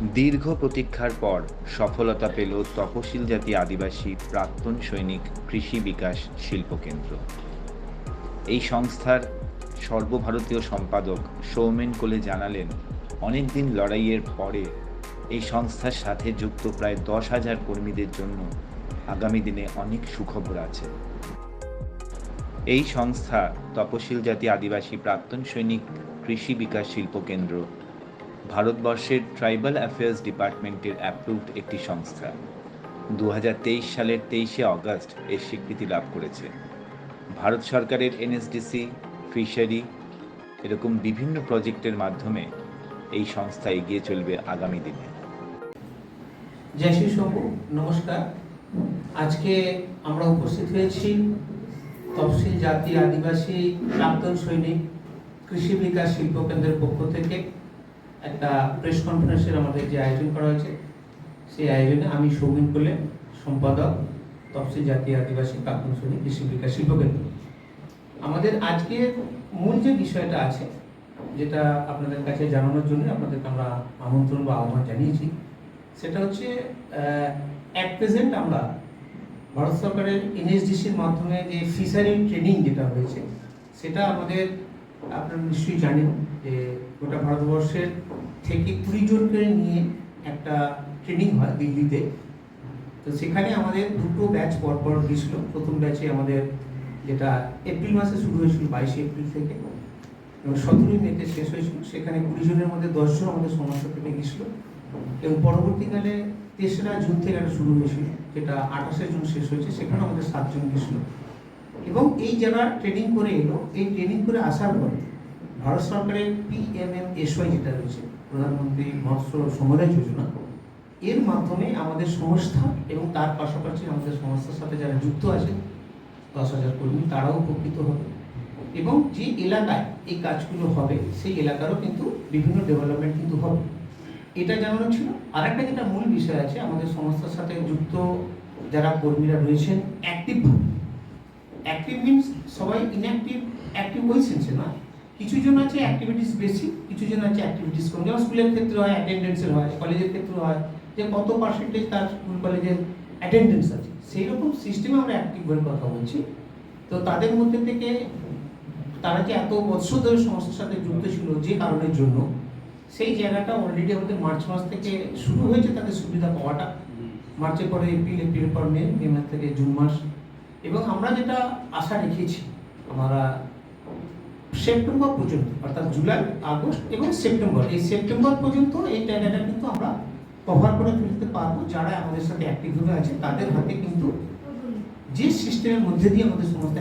দীর্ঘ প্রতীক্ষার পর সফলতা পেল তপশিল জাতি আদিবাসী প্রাক্তন সৈনিক কৃষি বিকাশ শিল্প কেন্দ্র এই সংস্থার সর্বভারতীয় সম্পাদক সৌমেন কোলে জানালেন অনেক দিন লড়াইয়ের পরে এই সংস্থার সাথে যুক্ত প্রায় দশ হাজার কর্মীদের জন্য আগামী দিনে অনেক সুখবর আছে। এই সংস্থা তপশিল জাতি আদিবাসী প্রাক্তন সৈনিক কৃষি বিকাশ শিল্প কেন্দ্র ভারতবর্ষের ট্রাইবাল অ্যাফেয়ার্স ডিপার্টমেন্টের অ্যাপ্রুভড একটি সংস্থা। দু সালের তেইশে অগস্ট এর স্বীকৃতি লাভ করেছে। ভারত সরকারের এনএসডিসি ফিশারি এরকম বিভিন্ন প্রজেক্টের মাধ্যমে এই সংস্থা এগিয়ে চলবে আগামী দিনে। জয় শ্রী শম্ভু নমস্কার। আজকে আমরা উপস্থিত হয়েছি তফসিল জাতি আদিবাসী প্রাক্তন সৈনিক কৃষি বিকাশ শিল্প কেন্দ্রের পক্ষ থেকে। একটা প্রেস কনফারেন্সের আমাদের যে আয়োজন করা হয়েছে, সেই আয়োজনে আমি সৌমিন কোলে সম্পাদক, তফসিল জাতি আদিবাসী প্রাক্তন সৈনিক কৃষি বিকাশ শিল্প কেন্দ্র। আমাদের আজকের মূল যে বিষয়টা আছে, যেটা আপনাদের কাছে জানানোর জন্য আপনাদেরকে আমরা আমন্ত্রণ বা আহ্বান জানিয়েছি, সেটা হচ্ছে অ্যাট প্রেজেন্ট আমরা ভারত সরকারের এনএসডিসির মাধ্যমে যে ফিশারি ট্রেনিং যেটা হয়েছে, সেটা আমাদের আপনারা নিশ্চয়ই জানেন যে গোটা ভারতবর্ষের থেকে কুড়ি জনকে নিয়ে একটা ট্রেনিং হয় দিল্লিতে। তো সেখানে আমাদের দুটো ব্যাচ পরপর গেছিল প্রথম ব্যাচে আমাদের যেটা এপ্রিল মাসে শুরু হয়েছিল, বাইশে এপ্রিল থেকে। এবং সতেরোই মেতে শেষ হয়েছিল। সেখানে কুড়ি জনের মধ্যে দশজন আমাদের সমস্যা থেকে গেছিল এবং পরবর্তীকালে তেসরা জুন থেকে একটা শুরু হয়েছিল, যেটা আঠাশে জুন শেষ হয়েছে সেখানে আমাদের সাতজন গেছিল এবং এই যারা ট্রেনিং করে এলো, এই ট্রেনিং করে আসার পরে ভারত সরকারের পিএমএম এসওয়াই যেটা রয়েছে, প্রধানমন্ত্রী মৎস্য সমবায় যোজনা, এর মাধ্যমে আমাদের সংস্থা এবং তার পাশাপাশি আমাদের সংস্থার সাথে যারা যুক্ত আছে, দশ হাজার কর্মী, তারাও উপকৃত হবে। এবং যে এলাকায় এই কাজগুলো হবে, সেই এলাকারও কিন্তু বিভিন্ন ডেভেলপমেন্ট কিন্তু হবে। এটা জানানো ছিল। আরেকটা যেটা মূল বিষয় আছে, আমাদের সংস্থার সাথে যুক্ত যারা কর্মীরা রয়েছেন অ্যাক্টিভ অ্যাক্টিভ মিনস সবাই ইনঅ্যাক্টিভ অ্যাক্টিভ ওই সেন্সে না কিছু জন আছে অ্যাক্টিভিটিস বেশি কিছু জন আছে অ্যাক্টিভিটিস কম। যেমন স্কুলের ক্ষেত্রে হয় অ্যাটেন্ডেন্সের হয় কলেজের ক্ষেত্রে হয় যে কত পার্সেন্টেজ তার স্কুল কলেজের অ্যাটেন্ডেন্স আছে। সেই রকম সিস্টেমে আমরা অ্যাক্টিভ বলে কথা বলছি। তো তাদের মধ্যে থেকে তারা যে এত বছর ধরে সংস্থার সাথে যুক্ত ছিল যে কারণের জন্য সেই জায়গাটা অলরেডি আমাদের মার্চ মাস থেকে শুরু হয়েছে তাদের সুবিধা পাওয়াটা। মার্চের পরে এপ্রিল এপ্রিলের পর মে মে মাস থেকে জুন মাস এবং আমরা যেটা আশা রেখেছি আমরা সেপ্টেম্বর পর্যন্ত অর্থাৎ জুলাই আগস্ট এবং সেপ্টেম্বর এই সেপ্টেম্বর পর্যন্ত এই জায়গাটা কিন্তু আমরা কভার করে ফেলতে পারব যারা আমাদের সাথে অ্যাক্টিভ হয়ে আছে তাদের হাতে কিন্তু যে সিস্টেমের মধ্যে দিয়ে আমাদের সমস্ত